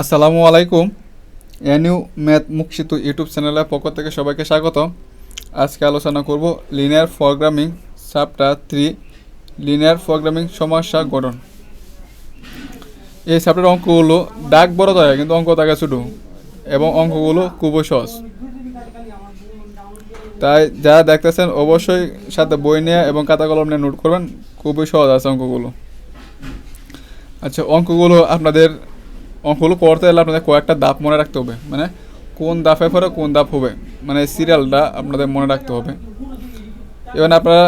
আসসালামু আলাইকুম। এনিউ math মুখিত YouTube চ্যানেলের পক্ষ থেকে সবাইকে স্বাগত। আজকে আলোচনা করব linear programming chapter three, linear programming সমস্যা গঠন। এই চ্যাপ্টার অঙ্কগুলো ডাক বড় থাকে কিন্তু অঙ্ক থাকে ছোটো এবং অঙ্কগুলো খুবই সহজ। তাই যারা দেখতেছেন, অবশ্যই সাথে বই নিয়ে এবং খাতা কলম নিয়ে নোট করবেন। খুবই সহজ আছে অঙ্কগুলো। আচ্ছা অঙ্কগুলো আপনাদের অঙ্কগুলো করতে গেলে আপনাদের কয়েকটা দাপ মনে রাখতে হবে। মানে কোন দাপে পরে কোন দাপ হবে। মানে সিরিয়ালটা আপনাদের মনে রাখতে হবে। এবার আপনারা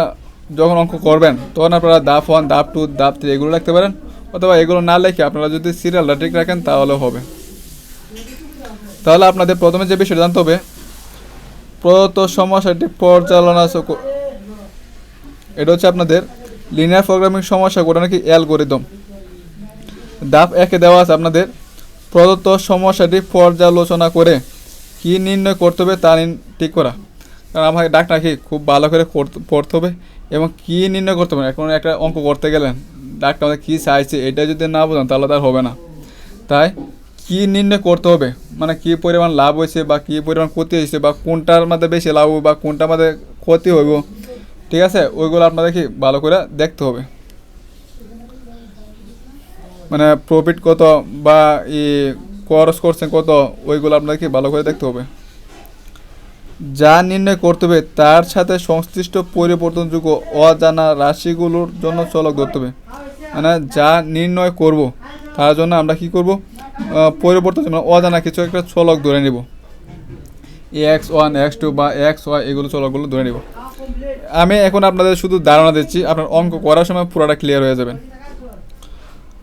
যখন অঙ্ক করবেন, তখন আপনারা দাপ ওয়ান দাপ টু দাপ থ্রি এগুলো রাখতে পারেন। অথবা এগুলো না লিখে আপনারা যদি সিরিয়ালটা ঠিক রাখেন তাহলে হবে। তাহলে আপনাদের প্রথমে যে বিষয়টা জানতে হবে, প্রদত্ত সমস্যাটি পর্যালোচনা এটা হচ্ছে আপনাদের লিনিয়ার প্রোগ্রামিং সমস্যা গোটা নাকি অ্যালগোরিদম দাপ একে দেওয়া আছে আপনাদের। প্রদত্ত সমস্যাটি পর্যালোচনা করে কি নির্ণয় করতে হবে তা ঠিক করা। কারণ আমাকে ডাকটা কি খুব ভালো করে পড়তে হবে এবং কী নির্ণয় করতে হবে এখন একটা অঙ্ক করতে গেলেন ডাক্তার আমাদের কী চাইছে এটা যদি না বোঝান তাহলে তার হবে না। তাই কি নির্ণয় করতে হবে মানে কি পরিমাণ লাভ হয়েছে বা কি পরিমাণ ক্ষতি হয়েছে বা কোনটার মধ্যে বেশি লাভ বা কোনটার মধ্যে ক্ষতি হইব, ঠিক আছে? ওইগুলো আপনাদের কি ভালো করে দেখতে হবে। মানে প্রফিট কত বা ই খরচ করছেন কত, ওইগুলো আপনাকে ভালো করে দেখতে হবে। যা নির্ণয় করতে হবে, তার সাথে সংশ্লিষ্ট পরিবর্তনযোগ্য অজানা রাশিগুলোর জন্য চলক ধরতে হবে। মানে যা নির্ণয় করব, তার জন্য আমরা কি করব? পরিবর্তন অজানা কিছু একটা চলক ধরে নিব। এক্স ওয়ান, এক্স টু বা এক্স ওয়াই, এগুলো চলকগুলো ধরে নিব। আমি এখন আপনাদের শুধু ধারণা দিচ্ছি, আপনার অঙ্ক করার সময় পুরোটা ক্লিয়ার হয়ে যাবেন।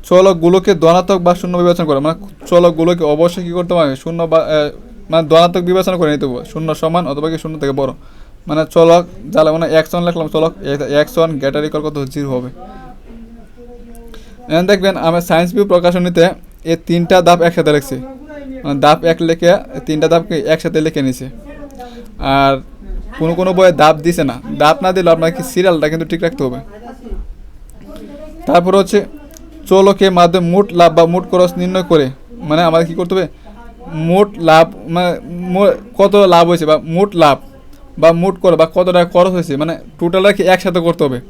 চলকগুলোকে ধনাত্মক বা শূন্য বিবেচনা করে মানে চলকগুলোকে অবশ্যই কী করতে হবে? শূন্য বা মানে ধনাত্মক বিবেচনা করে নিতে হবে। শূন্য সমান অথবা কি শূন্য থেকে বড়। মানে চলক যারা মানে এক্স ওয়ান লিখলাম, চলক এক্স ওয়ান গ্যাটারি কল কত? জিরো হবে। এখন দেখবেন আমার সায়েন্স ভিউ প্রকাশনীতে এই তিনটা ধাপ একসাথে লিখছি। মানে ধাপ এক লিখে তিনটা ধাপকে একসাথে লিখে নিছে। আর কোনো কোনো বইয়ে দাপ দিছে না। দাপ না দিলেও আপনাকে সিরিয়ালটা কিন্তু ঠিক রাখতে হবে। তারপর হচ্ছে চলকের মাধ্যমে মোট লাভ বা মোট খরচ নির্ণয় করে মানে আমাদের কী করতে হবে? মোট লাভ মানে কত লাভ হয়েছে বা মোট লাভ বা মোট করে বা কত টাকা খরচ হয়েছে মানে টোটালটা কি একসাথে করতে হবে?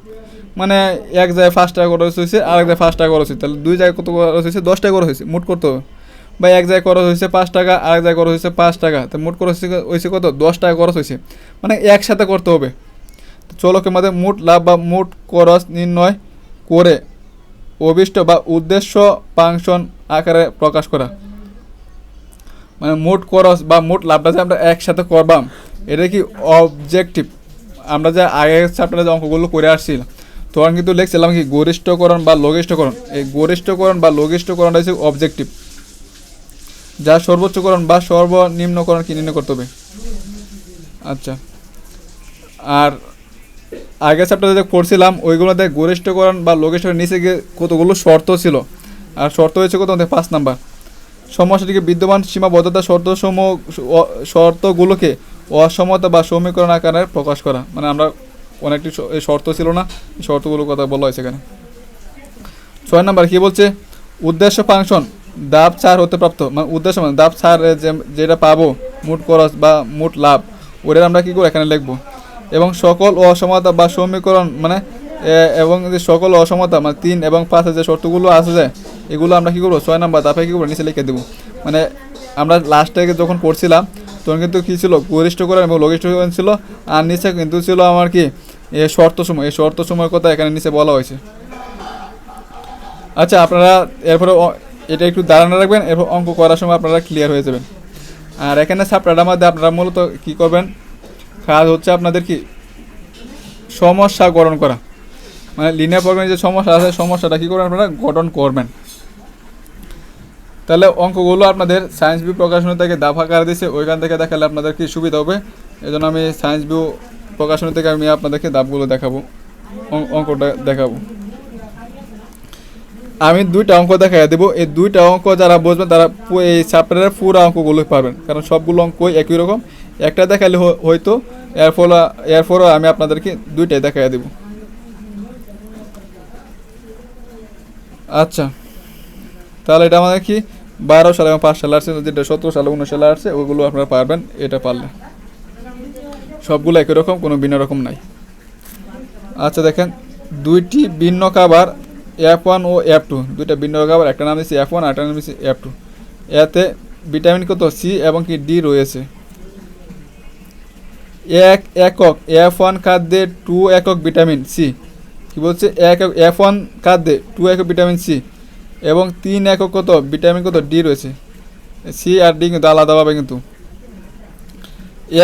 মানে এক জায়গায় ফার্স্ট টাকা খরচ হয়েছে আর এক জায়গায় ফার্স্ট টাকা খরচ হয়েছে, তাহলে দুই জায়গায় কত খরচ হয়েছে? দশ টাকা খরচ হয়েছে, মোট করতে হবে। বা এক জায়গায় খরচ হয়েছে পাঁচ টাকা আর এক জায়গায় খরচ হয়েছে পাঁচ টাকা তো মোট খরচ হয়েছে- কত? দশ টাকা খরচ হয়েছে। মানে একসাথে করতে হবে। চলকের মধ্যে মোট লাভ বা মোট খরচ নির্ণয় করে অভিষ্ট বা উদ্দেশ্য ফাংশন আকারে প্রকাশ করা। মানে মোট খরচ বা মোট লাভটা যে আমরা একসাথে করবাম, এটা কি অবজেক্টিভ আমরা যে আগের চ্যাপ্টারে যে অঙ্কগুলো করে আসছিলাম তখন কিন্তু লিখছিলাম কি গরিষ্ঠকরণ বা লঘিষ্ঠকরণ। এই গরিষ্ঠকরণ বা লঘিষ্ঠকরণটা হচ্ছে অবজেক্টিভ যা সর্বোচ্চকরণ বা সর্বনিম্নকরণ কি নির্ণয় করতে হবে? আচ্ছা। আর আগের চ্যাপ্টারে যে পড়ছিলাম ওইগুলোতে গরিষ্ঠকরণ বা লোকেশনের নিচে গিয়ে কতগুলো শর্ত ছিল? আর শর্ত হয়েছে কত? আমাদের পাঁচ নাম্বার। সমস্যাটিকে বিদ্যমান সীমাবদ্ধতা শর্তসমূহ শর্তগুলোকে অসমতা বা সমীকরণ আকারে প্রকাশ করা। মানে আমরা অনেকটি শর্ত ছিল না শর্তগুলোর কথা বলা হয়েছে এখানে। ছয় নাম্বার, কি বলছে? উদ্দেশ্য ফাংশন দাব ছাড় হতে প্রাপ্ত। মানে উদ্দেশ্য মানে দাব ছাড় যেটা পাবো, মোট খরচ বা মোট লাভ ওটা আমরা কী করব এখানে লিখব? এবং সকল অসমতা বা সমীকরণ মানে এবং যে সকল অসমতা মানে তিন এবং পাঁচের যে শর্তগুলো আছে যে, এগুলো আমরা কী করব? ছয় নাম্বার তারপরে কী করব? নিচে লিখে দেবো। মানে আমরা লাস্টে যখন পড়ছিলাম, তখন কিন্তু কী ছিল? গরিষ্ঠকরণ এবং লঘিষ্ঠকরণ ছিল, আর নিচে কিন্তু ছিল আমার কি? শর্ত সময়। এই শর্ত সময়ের কথা এখানে নিচে বলা হয়েছে। আচ্ছা আপনারা এরপরে এটা একটু দাঁড়ানো রাখবেন, এরপর অঙ্ক করার সময় আপনারা ক্লিয়ার হয়ে যাবেন। আর এখানে সাপটাটার মধ্যে আপনারা মূলত কী করবেন? কাজ হচ্ছে আপনাদের কি সমস্যা গঠন করা। মানে লিনিয়ার প্রোগ্রামে যে সমস্যা আছে, সমস্যাটা কী করবেন আপনারা? গঠন করবেন। তাহলে অঙ্কগুলো আপনাদের সায়েন্স ভিউ প্রকাশনী থেকে দাফা আকারে দিয়েছে ওইখান থেকে দেখালে আপনাদের কি সুবিধা হবে? এই জন্য আমি সায়েন্স ভিউ প্রকাশনী থেকে আমি আপনাদেরকে দাবগুলো দেখাবো অঙ্ক- অঙ্কটা দেখাবো। আমি দুইটা অঙ্ক দেখাই দেবো। এই দুইটা অঙ্ক যারা বুঝবেন, তারা এই চ্যাপ্টারের পুরো অঙ্কগুলো পাবেন কারণ সবগুলো অঙ্কই একই রকম। একটা দেখালে হয়তো এর ফলে আমি আপনাদেরকে দুইটাই দেখাই দেবো। আচ্ছা। তাহলে এটা আমাদের কি? বারো সালে এবং পাঁচ সালে আসছে, যেটা সতেরো সালে, উনিশ সালে আসছে, ওগুলো আপনারা পারবেন, এটা পারলে। সবগুলো একই রকম, কোনো ভিন্ন রকম নাই। আচ্ছা দেখেন, দুইটি ভিন্ন কাবার এফ ওয়ান ও এফ টু দুইটা ভিন্ন কাবার একটা নাম দিচ্ছি এফ ওয়ান একটা নাম দিচ্ছি এফ টু এতে ভিটামিন কত? সি এবং কি ডি রয়েছে। এক একক এফ ওয়ান খাদ্যে টু একক ভিটামিন সি কি বলছে? এক এফ ওয়ান খাদ্যে টু একক ভিটামিন সি এবং তিন একক কত? ভিটামিন কত? ডি রয়েছে। সি আর ডি কিন্তু আলাদাভাবে কিন্তু।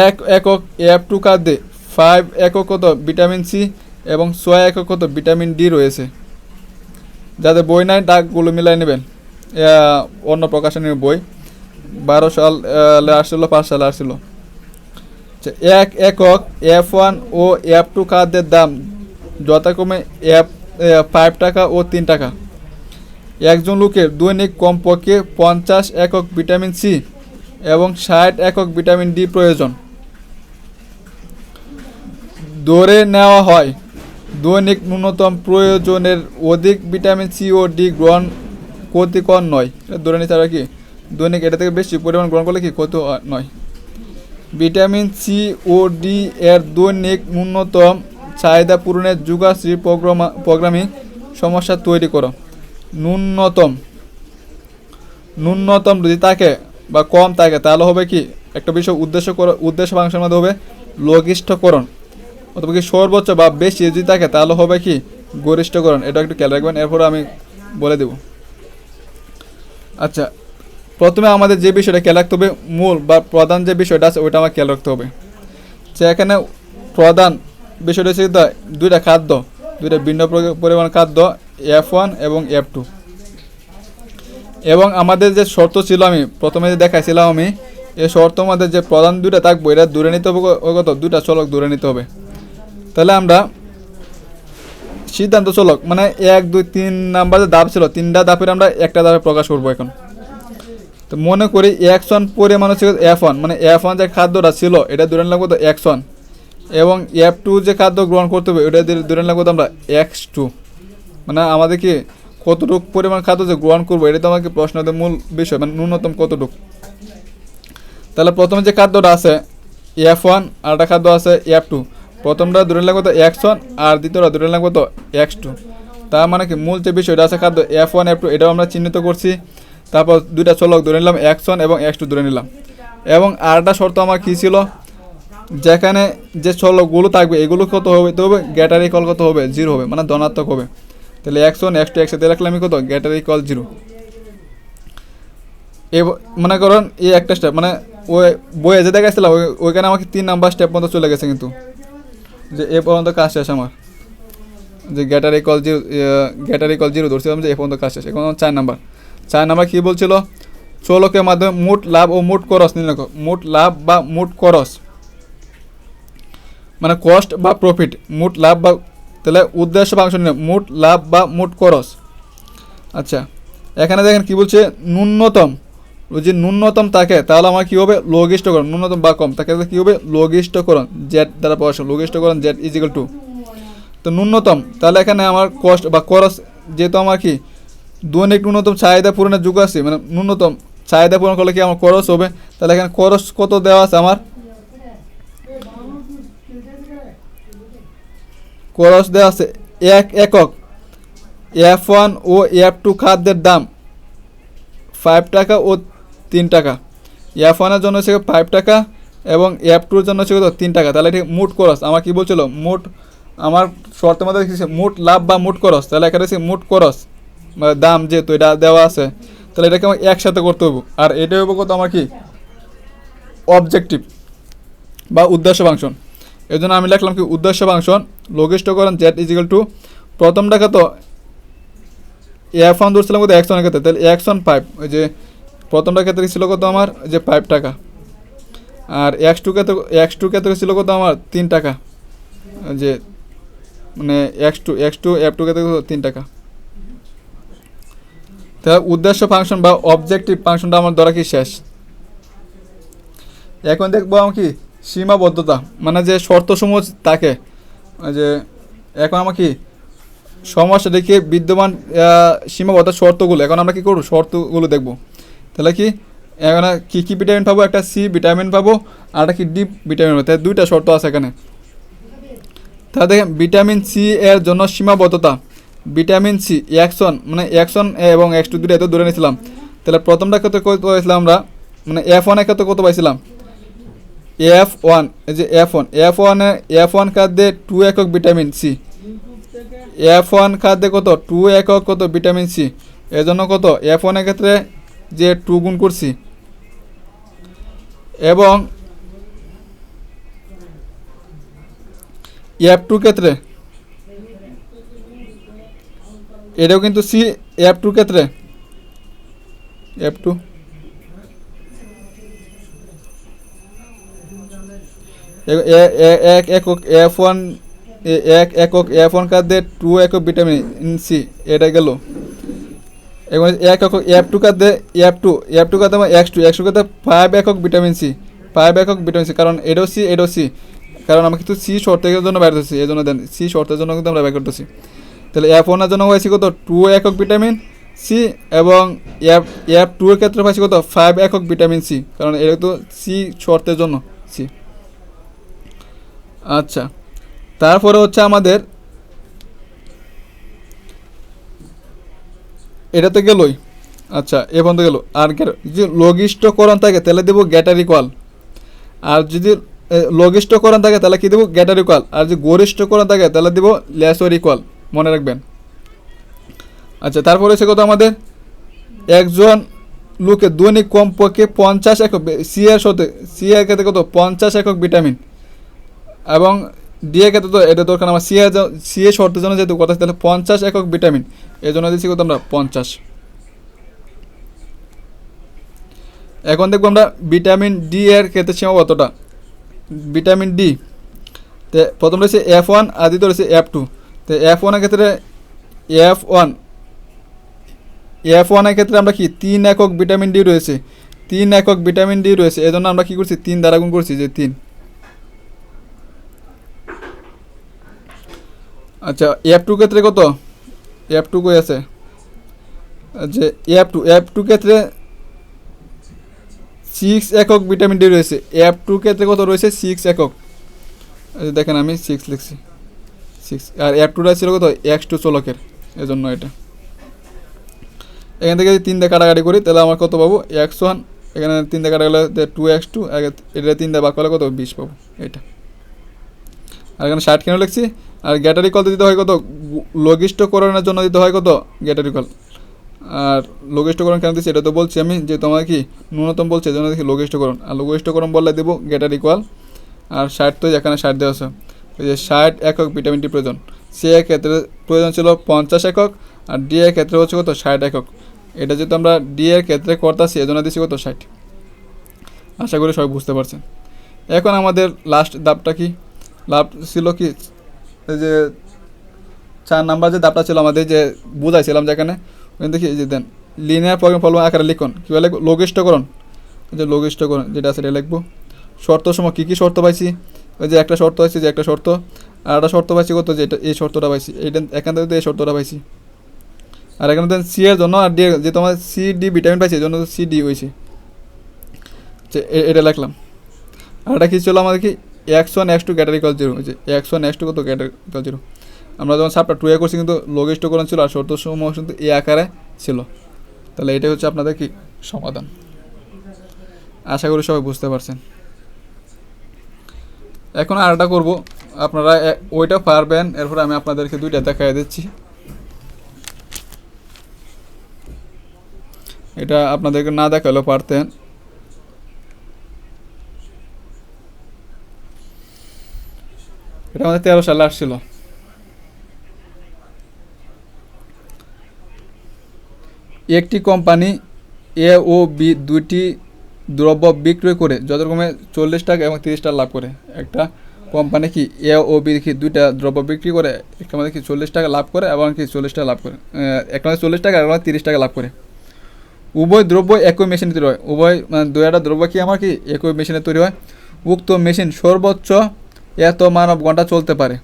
এক একক এফ টু খাদ্যে ফাইভ একক কত? ভিটামিন সি এবং ছয় একক কত? ভিটামিন ডি রয়েছে। যাদের বই নাই ডাকগুলো মিলাই নেবেন। অন্য প্রকাশনীর বই। বারো সাল আসছিল পাঁচ সালে আসছিল এক একক এফ ওয়ান ও এফ টু খাদ্যের দাম যথাক্রমে এফ ফাইভ টাকা ও তিন টাকা। একজন লোকের দৈনিক কমপক্ষে পঞ্চাশ একক ভিটামিন সি এবং ষাট একক ভিটামিন ডি প্রয়োজন। ধরে নেওয়া হয়, দৈনিক ন্যূনতম প্রয়োজনের অধিক ভিটামিন সি ও ডি গ্রহণ ক্ষতিকর নয়। ধরে নিতে কি? দৈনিক এটা থেকে বেশি পরিমাণ গ্রহণ করলে কি ক্ষতি নয়? ভিটামিন সি ও ডি এর দৈনিক ন্যূনতম চাহিদা পূরণের যুগাশ্রী প্রোগ্রাম, প্রোগ্রামিং সমস্যা তৈরি করো। ন্যূনতম। ন্যূনতম যদি থাকে বা কম থাকে, তাহলে হবে কি? একটা বিষয় উদ্দেশ্য কর, উদ্দেশ্য ফাংশনের মধ্যে হবে লঘিষ্ঠকরণ। অথবা কি সর্বোচ্চ বা বেশি যদি থাকে, তাহলে হবে কি? গরিষ্ঠকরণ। এটা একটু খেয়াল রাখবেন, এরপর আমি বলে দেব। আচ্ছা প্রথমে আমাদের যে বিষয়টা খেয়াল রাখতে হবে, মূল বা প্রধান যে বিষয়টা আছে, ওইটা আমার খেয়াল রাখতে হবে। যে এখানে প্রধান বিষয়টা হচ্ছে দুইটা খাদ্য, দুইটা ভিন্ন পরিমাণ খাদ্য এফ ওয়ান এবং এফ টু এবং আমাদের যে শর্ত ছিল আমি, প্রথমে যে দেখাইছিলাম আমি এই শর্ত আমাদের যে প্রধান দুইটা থাকব, এটা দূরে নিতে হবে কত দুইটা চলক দূরে নিতে হবে। তাহলে আমরা সিদ্ধান্ত চলক মানে এক, দুই, তিন নাম্বার যে ধাপ ছিল, তিনটা ধাপের আমরা একটা ধাপে প্রকাশ করব এখন। তো মনে করি একশন পরিমাণ হচ্ছে এফ ওয়ান মানে এফ ওয়ান যে খাদ্যটা ছিল, এটা দূরে লাগবো তো একশন এবং এফ টু যে খাদ্য গ্রহণ করতে হবে, ওটা দূরে লাগবো তো আমরা এক্স টু মানে আমাদের কি কতটুকু পরিমাণ খাদ্য যে গ্রহণ করব এটা তো আমাকে প্রশ্নের মূল বিষয় মানে ন্যূনতম কতটুকু। তাহলে প্রথমে যে খাদ্যটা আছে এফ ওয়ান আর একটা খাদ্য আছে এফ টু প্রথমটা দূরে লাগবো তো এক্স ওয়ান আর দ্বিতীয়টা দূরে লাগবো তো এক্স টু তার মানে কি মূল যে বিষয়টা আছে খাদ্য এফ ওয়ান এফ টু এটাও আমরা চিহ্নিত করছি। তারপর দুইটা চলক ধরে নিলাম এক্স ওয়ান এবং এক্স টু ধরে নিলাম। এবং আরেকটা শর্ত আমার কী ছিল? যেখানে যে চলকগুলো থাকবে, এগুলো কত হবে? তো হবে গ্যাটারি কল কত হবে? জিরো হবে মানে ধনাত্মক হবে। তাহলে এক্স ওয়ান এক্স টু একসাথে রাখলে আমি কত? গ্যাটারি কল জিরো। এ মনে করেন এই একটা স্টেপ মানে ওই বইয়ে যে দেখাচ্ছিলাম ওই- ওইখানে আমাকে তিন নাম্বার স্টেপ মতো চলে গেছে কিন্তু। যে এ পর্যন্ত কাজ শেষ আমার। যে greater equal zero greater equal zero ধরছিলাম যে এ পর্যন্ত কাজ শেষ। এখন চার নাম্বার। চার নাম্বার কী বলছিল? চলকের মাধ্যমে মোট লাভ ও মোট খরচ নির্ণয়। মোট লাভ বা মোট খরচ। মানে কস্ট বা প্রফিট মোট লাভ বা, তাহলে উদ্দেশ্য ফাংশন নিয়ে মোট লাভ বা মোট খরচ। আচ্ছা এখানে দেখেন কি বলছে? ন্যূনতম। যে ন্যূনতম তাকে, তাহলে আমার কী হবে? লঘিষ্ঠকরণ। ন্যূনতম বা কম। তাকে কী হবে? লঘিষ্ঠকরণ। জেড দ্বারা প্রকাশ লঘিষ্ঠকরণ জেড ইজিক্যাল টু তো ন্যূনতম। তাহলে এখানে আমার কস্ট বা খরচ যেহেতু আমার কি? দৈনিক ন্যূনতম চাহিদা পূরণের যুগ আছে মানে ন্যূনতম চাহিদা পূরণ করলে কি আমার খরচ হবে? তাহলে এখানে খরচ কত দেওয়া আছে আমার? খরচ দেওয়া আছে এক একক। এফ ওয়ান ও এফ টু খাদ্যের দাম ফাইভ টাকা ও তিন টাকা। এফ ওয়ানের জন্য হচ্ছে ফাইভ টাকা এবং এফ টুর জন্য হচ্ছে তিন টাকা। তাহলে ঠিক মোট খরচ, আমার কি বলছিল? মোট, আমার শর্তের মধ্যে মোট লাভ বা মোট খরচ। তাহলে এখানে হচ্ছে মোট খরচ। দাম যেহেতু এটা দেওয়া আছে, তাহলে এটাকে আমার একসাথে করতে হবে আর এটা হব কত আমার কি? অবজেক্টিভ বা উদ্দেশ্য ফাংশন। এই জন্য আমি লিখলাম কি, উদ্দেশ্য ফাংশন লঘিষ্ঠকরণ জেড ইজিক্যাল টু প্রথমটা তো এফ ওয়ান ধরছিলাম কত? একশনের ক্ষেত্রে। তাহলে একশন ফাইভ ওই যে প্রথমটা ক্ষেত্রে ছিল কত আমার? যে ফাইভ টাকা। আর এক্স টু ক্ষেত্রে এক্স টু ক্ষেত্রে ছিল কত আমার? তিন টাকা। যে মানে x two x two f two ক্ষেত্রে তিন টাকা। তাহলে উদ্দেশ্য ফাংশন বা অবজেক্টিভ ফাংশনটা আমার ধরা কি শেষ? এখন দেখব আমি কি? সীমাবদ্ধতা মানে যে শর্তসমূহ থাকে যে এখন আমার কি? সমস্যা দেখে বিদ্যমান সীমাবদ্ধ শর্তগুলো। এখন আমরা কি করব? শর্তগুলো দেখব। তাহলে কি? এখানে কী কী ভিটামিন পাবো? একটা সি ভিটামিন পাবো, আর একটা কি ডি ভিটামিন পাবো? তাহলে দুইটা শর্ত আছে এখানে। তাহলে দেখেন ভিটামিন সি এর জন্য সীমাবদ্ধতা। ভিটামিন সি, অ্যাকশন মানে অ্যাকশন এবং এক্স টু দুটো এত দূরে নিয়েছিলাম। তাহলে প্রথমটা ক্ষেত্রে কত পাইছিলাম আমরা? মানে এফ ওয়ানের ক্ষেত্রে কত পাইছিলাম? এফ ওয়ান, এই যে এফ ওয়ান, এফ ওয়ানে এফ ওয়ান খাদ্যে টু একক ভিটামিন সি। এফ ওয়ান খাদ্যে কত? টু একক কত ভিটামিন সি। এজন্য কত? এফ ওয়ানের ক্ষেত্রে যে টু গুণ করছি। এবং এফ টু ক্ষেত্রে এটাও কিন্তু সি এফ টু ক্ষেত্রে? এফ টু এক, একক এফ ওয়ান এক, একক এফ ওয়ান খাদ্যে টু একক ভিটামিন সি এটা গেল। এবং এক একক এফ টু খাদ্যে এফ টু এফ টু খাদ্যে এক্স টু এক্স টু খাদ্যে ফাইভ একক ভিটামিন সি ফাইভ একক ভিটামিন সি কারণ এটাও সি এটাও সি কারণ আমরা কিন্তু সি শর্তের জন্য বাইর করতেছি এই জন্য দেন সি শর্তের জন্য কিন্তু আমরা বাইর করতেছি। তাহলে এফ ওয়ানের জন্য হয়েছে কত? টু একক ভিটামিন সি এবং এফ এফ এর ক্ষেত্রে পাইছি কত? ফাইভ একক ভিটামিন সি কারণ এটা তো সি শর্তের জন্য সি আচ্ছা তারপরে হচ্ছে আমাদের এটা তো গেলই। আচ্ছা এ পর্যন্ত গেল। আর যদি লঘিষ্ঠকরণ থাকে, তাহলে দেবো গ্যাটার ইকুয়াল আর যদি লঘিষ্ঠকরণ থাকে, তাহলে কি দেবো? গ্যাটার ইকুয়াল আর যদি গরিষ্ঠকরণ থাকে, তাহলে দেবো ল্যাসর ইকুয়াল মনে রাখবেন। আচ্ছা তারপরে হচ্ছে কত আমাদের? একজন লোকে দৈনিক কমপক্ষে পঞ্চাশ একক সি এর সাথে সি এর ক্ষেত্রে কত? পঞ্চাশ একক ভিটামিন। এবং ডি এর ক্ষেত্রে তো এটা দরকার আমার সি এর সি এর শর্তের জন্য যেহেতু কথা, তাহলে পঞ্চাশ একক ভিটামিন। এই জন্য দিচ্ছি কত আমরা? পঞ্চাশ। এখন দেখব আমরা ভিটামিন ডি এর ক্ষেত্রে কতটা? ভিটামিন ডি তো প্রথম রয়েছে এফ ওয়ান আর দ্বিতীয় রয়েছে এফ টু তো এফ ওয়ানের ক্ষেত্রে এফ ওয়ান এফ ওয়ানের ক্ষেত্রে আমরা কি তিন একক ভিটামিন ডি রয়েছে, তিন একক ভিটামিন ডি রয়েছে, এজন্য আমরা কি করছি, তিন দ্বারা গুণ করছি যে তিন। আচ্ছা এফ টু ক্ষেত্রে কত? এফ টু কই আছে? যে এফ টু এফ টু ক্ষেত্রে সিক্স একক ভিটামিন ডি রয়েছে এফ টু ক্ষেত্রে কত রয়েছে? সিক্স একক। দেখেন আমি সিক্স লিখছি। সিক্স আর এফ টুটা ছিল কত? এক্স টু চলকের এজন্য এটা। এখান থেকে যদি তিন দিয়ে কাটাকাটি করি, তাহলে আমার কত পাবো? এক্স ওয়ান এখানে তিন দিয়ে টু এক্স টু এটা তিন বাক করলে কত? বিশ পাবো, এটা। আর এখানে ষাট কেন লিখছি? আর গ্যাটারি কল দিতে হয় কত? লঘিষ্ঠকরণের জন্য দিতে হয় কত? গ্যাটারি কল আর লঘিষ্ঠকরণ কেন দিচ্ছি? এটা তো বলছি আমি যে তোমার কি ন্যূনতম বলছে এই জন্য দেখি লঘিষ্ঠকরণ আর লঘিষ্ঠকরণ বললে দেবো গ্যাটারি কল আর ষাট তো এখানে ষাট দেওয়া আছে। এই যে ষাট একক ভিটামিন ডি প্রয়োজন। সি এর ক্ষেত্রে প্রয়োজন ছিল পঞ্চাশ একক আর ডি এর ক্ষেত্রে হচ্ছে কত? ষাট একক। এটা যেহেতু আমরা ডি এর ক্ষেত্রে করতেছি এই জন্য দিচ্ছি কত? ষাট। আশা করি সবাই বুঝতে পারছেন। এখন আমাদের লাস্ট দাবটা কি? লাভ ছিল কি? যে চার নাম্বার যে দাবটা ছিল আমাদের, যে বুঝাইছিলাম যেখানে ওখানে দেখি যে দেন লিনিয়ার প্রোগ্রাম ফলন আকারে লিখুন। কী বলে লঘিষ্ঠকরণ। যে লঘিষ্ঠকরণ, যেটা আছে এটা লিখব। শর্ত সময় কী কী শর্ত পাইছি? ওই যে একটা শর্ত আছে যে একটা শর্ত, আর একটা শর্ত পাইছি কত যে এটা, এই শর্তটা পাইছি। এইটা এখান থেকে এই শর্তটা পাইছি। আর এখানে দেন সি এর জন্য আর ডি যে তোমার সি ডি ভিটামিন পাইছি, এই জন্য সি ডি হয়েছে যে এটা লিখলাম। আর এটা কী ছিল আমাদের কি? X one x two greater equal zero যে এক্স ওয়ান এক্স টু কত ক্যাটারিক্যাল জিরো আমরা যখন সাপটা টু এ করছি কিন্তু লঘিষ্ঠকরণ ছিল আর শর্ত সমূহ কিন্তু এ আকারে ছিল। তাহলে এটাই হচ্ছে আপনাদের কি সমাধান। আশা করি সবাই বুঝতে পারছেন। এখন আরেকটা করব। আপনারা ওইটা পারবেন। এরপরে আমি আপনাদেরকে দুইটা দেখাই দিচ্ছি। এটা আপনাদেরকে না দেখালেও পারতেন। এটা আমাদের তেরো সালে আসছিল। একটি কোম্পানি এ ও বি দুইটি দ্রব্য বিক্রয় করে যথাক্রমে চল্লিশ টাকা এবং তিরিশ টাকা লাভ করে। একটা কোম্পানি কি এ ও বি কি দুইটা দ্রব্য বিক্রি করে, একটা মধ্যে কি চল্লিশ টাকা লাভ করে এবং কি চল্লিশ টাকা লাভ করে? একটা মধ্যে চল্লিশ টাকা এবং তিরিশ টাকা লাভ করে। উভয় দ্রব্য একই মেশিনে তৈরি হয়। উভয় মানে একটা দ্রব্য কি আমার কি একই মেশিনে তৈরি হয়? উক্ত মেশিন সর্বোচ্চ এত মানব ঘণ্টা চলতে পারে।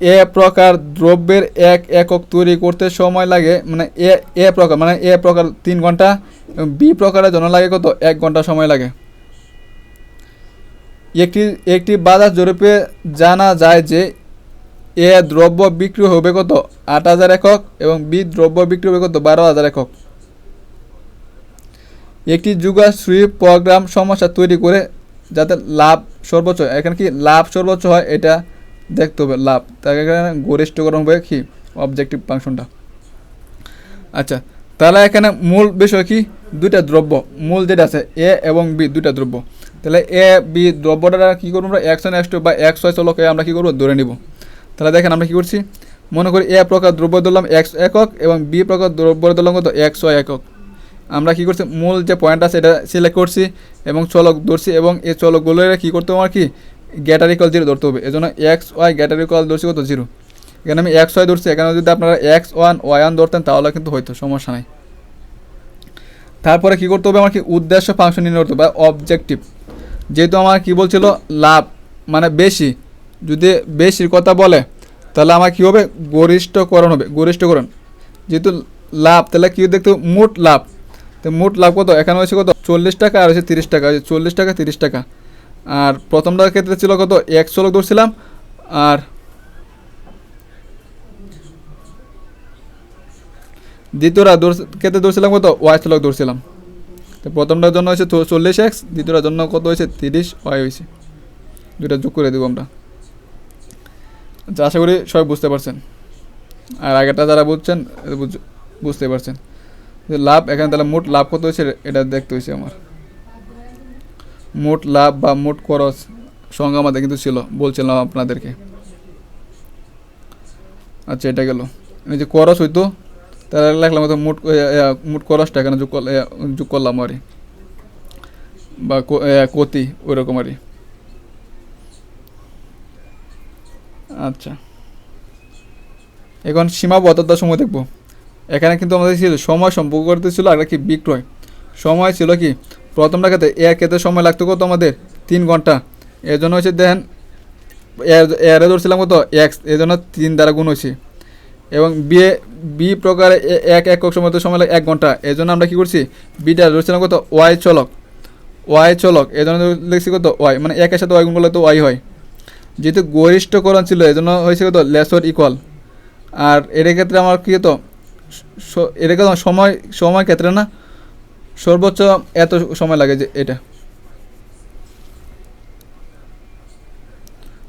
এ প্রকার দ্রব্যের এক একক তৈরি করতে সময় লাগে মানে এ এ প্রকার মানে এ প্রকার তিন ঘণ্টা, বি প্রকারের জন্য লাগে কত? এক ঘণ্টা সময় লাগে। একটি একটি বাজার জরিপে জানা যায় যে, এ দ্রব্য বিক্রি হবে কত? আট হাজার একক এবং বি দ্রব্য বিক্রি হবে কত? বারো হাজার একক। একটি যুগাশ্রী প্রোগ্রাম সমস্যা তৈরি করে যাতে লাভ সর্বোচ্চ। এখানে কি লাভ সর্বোচ্চ হয়? এটা দেখতে হবে, লাভ। তাকে এখানে গরিষ্ঠকরণ হবে কি? অবজেক্টিভ ফাংশনটা আচ্ছা তাহলে এখানে মূল বিষয় কি? দুইটা দ্রব্য, মূল যেটা আছে এ এবং বি দুইটা দ্রব্য। তাহলে এ বি দ্রব্যটা কী করব আমরা? ওয়ান এক্স টু বা এক্স ওয়াই চলকে আমরা কী করব? ধরে নিব। তাহলে দেখেন আমরা কী করছি? মনে করি এ প্রকার দ্রব্য ধরলাম এক্স একক এবং বি প্রকার দ্রব্য ধরলাম কত? ওয়াই একক। আমরা কী করছি? মূল যে পয়েন্ট আছে, এটা সিলেক্ট করছি এবং চলক ধরছি এবং এই চলকগুলো কী করতে আমার কি? গ্যাটার ইকল জিরো ধরতে হবে। এজন্য এক্স ওয়াই গ্যাটার ইকল ধরছি কত? জিরো এখানে আমি এক্স ওয়াই ধরছি। এখানে যদি আপনারা এক্স ওয়ান ওয়াই ওয়ান ধরতেন, তাহলে কিন্তু হয়তো সমস্যা নাই। তারপরে কি করতে হবে? আমার কি উদ্দেশ্য ফাংশন নির্ণয় করতে হবে অবজেক্টিভ যেহেতু আমার কি বলছিল, লাভ মানে বেশি। যদি বেশির কথা বলে, তাহলে আমার কি হবে? গরিষ্ঠকরণ হবে, গরিষ্ঠকরণ। যেহেতু লাভ, তাহলে কি দেখতে? মোট লাভ। তো মোট লাভ কত? এখানে হয়েছে কত? চল্লিশ টাকা, আর হচ্ছে তিরিশ টাকা। চল্লিশ টাকা, তিরিশ টাকা। আর প্রথমটার ক্ষেত্রে ছিল কত? একশো লোক ধরছিলাম। আর দ্বিতীয়টা ক্ষেত্রে দৌড়ছিলাম কত? ওয়াই লোক দৌড়ছিলাম তো প্রথমটার জন্য হয়েছে চল্লিশ এক্স দ্বিতীয়টার জন্য কত হয়েছে? তিরিশ, ওয়াই হয়েছে। দুইটা যোগ করে দেবো আমরা। আচ্ছা আশা করি সবাই বুঝতে পারছেন। আর আগেরটা যারা বুঝছেন বুঝ- বুঝতে পারছেন। লাভ, এখানে তাহলে মোট লাভ কত হয়েছে? এটা দেখতে হয়েছে আমার। মোট লাভ বা মোট খরচ সঙ্গে আমাদের কিন্তু ছিল, বলছিলাম আপনাদেরকে। আচ্ছা এটা গেল। এই যে খরচ হইতো, তাহলে হয়তো মোট মোট খরচটা এখানে যোগ যোগ করলাম আর বা কতি ওই রকম আর আচ্ছা। এখন সীমাবদ্ধতার সময় দেখব। এখানে কিন্তু আমাদের ছিল, সময় সম্পর্ক করতে ছিল আর কি বিক্রয়। সময় ছিল কি প্রথমটা ক্ষেত্রে এর ক্ষেত্রে সময় লাগতো কত আমাদের? তিন ঘণ্টা। এর জন্য হচ্ছে দেখেন, এর- এরে ধরছিলাম কত? এক্স, এর জন্য তিন দ্বারা গুণ হয়েছে। এবং বি বি প্রকারে এক একক সময় তো সময় লাগে এক ঘণ্টা। এই জন্য আমরা কী করছি? বিটা ধরছিলাম কত? ওয়াই চলক। ওয়াই চলক এই জন্য লিখছি কত? ওয়াই মানে একের সাথে ওয়াই গুণ করলে তো ওয়াই হয়। যেহেতু গরিষ্ঠকরণ ছিল এই জন্য হয়েছে কত? লেসর ইকুয়াল আর এর ক্ষেত্রে আমার কী হতো? এর ক্ষেত্রে সময় সময় ক্ষেত্রে না সর্বোচ্চ এত সময় লাগে যে এটা।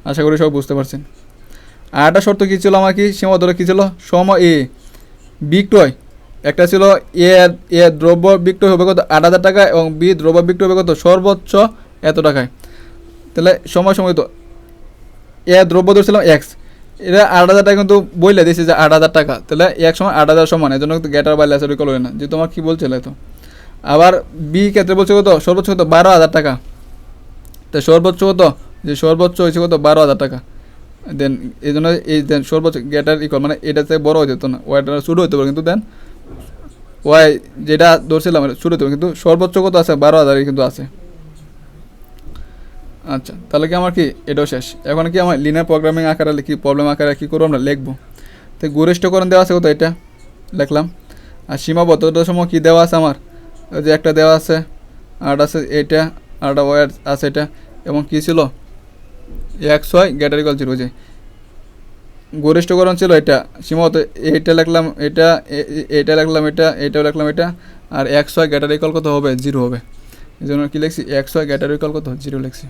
আশা করি সব বুঝতে পারছেন। আর একটা শর্ত কী ছিল আমার কি? সীমাবদ্ধতা কী ছিল? সম এ, বিক্রয়। একটা ছিল এ এ দ্রব্য বিক্রয় হবে কত? আট হাজার টাকা এবং বি দ্রব্য বিক্রয় হবে কত? সর্বোচ্চ এত টাকায়। তাহলে সময় সময় তো। এ দ্রব্য ধরছিলাম এক্স। এটা আট হাজার টাকা কিন্তু বইলে দিয়েছে যে আট হাজার টাকা। তাহলে এক সময় আট হাজার সমান। এই জন্য গেটার বা লেসারি কল না। যে তোমার কী বলছিল তো? আবার বি ক্ষেত্রে বলছে কত? সর্বোচ্চ কত? বারো হাজার টাকা। তো সর্বোচ্চ কত? যে সর্বোচ্চ হয়েছে কত? বারো হাজার টাকা। দেন এই জন্য এই দেন সর্বোচ্চ গেটার ইকল মানে এটা থেকে বড় যেত না। ওয়াইটা শুরু হতে পারে, কিন্তু দেন ওয়াই যেটা ধরছিলাম শুরু হতে পারে, কিন্তু সর্বোচ্চ কত আছে? বারো হাজারই কিন্তু আছে। আচ্ছা তাহলে কি আমার কি? এটাও শেষ। এখন কি আমার লিনার প্রোগ্রামিং আকারে লিখি প্রবলেম আকারে কী করব আমরা? লিখব। তো গরিষ্ঠকরণ দেওয়া আছে কত এটা? লিখলাম। আর সীমাবদ্ধতার সময় কী দেওয়া আছে আমার? যে একটা দেওয়া আছে আর আছে এটা আর ওয়ার আছে এটা, এবং কী ছিল? X y greater equal zero যে গরিষ্ঠকরণ ছিল এটা, সীমাবদ্ধ, এইটা লিখলাম এটা এটা লিখলাম এটা, এইটাও লিখলাম এটা, আর এক্স ওয়াই গ্যাটার ইকাল কত হবে? জিরো হবে। এই জন্য কী লিখছি? এক্স ওয়াই গ্যাটার ইকাল কত? জিরো লিখছি।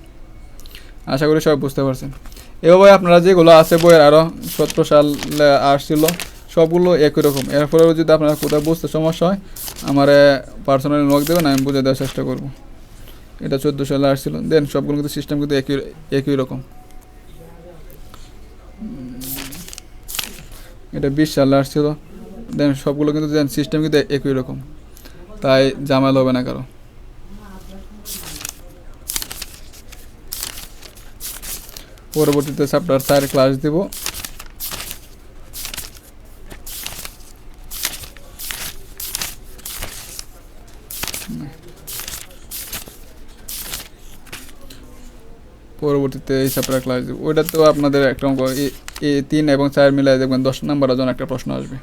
আশা করি সবাই বুঝতে পারছেন। এভাবে আপনারা যেগুলো আছে বইয়ের আরও সত্তর সালে আসছিল সবগুলো একই রকম। এরপরেও যদি আপনারা কোথাও বুঝতে সমস্যা হয়, আমার পার্সোনালি নোট দেবেন, আমি বুঝে দেওয়ার চেষ্টা করব। এটা চোদ্দ সালে আসছিল। দেন সবগুলো কিন্তু সিস্টেম কিন্তু একই একই রকম। এটা বিশ সালে আসছিল। দেন সবগুলো কিন্তু দেন সিস্টেম কিন্তু একই রকম। তাই জামাল হবে না কারও। পরবর্তীতে চ্যাপ্টার চার ক্লাস দিব। পরবর্তীতে হিসাব রাখলে ওইটা তো আপনাদের একটা অঙ্ক। এই তিন এবং চার মিলাই দেখবেন দশ নাম্বার ওজন একটা প্রশ্ন আসবে।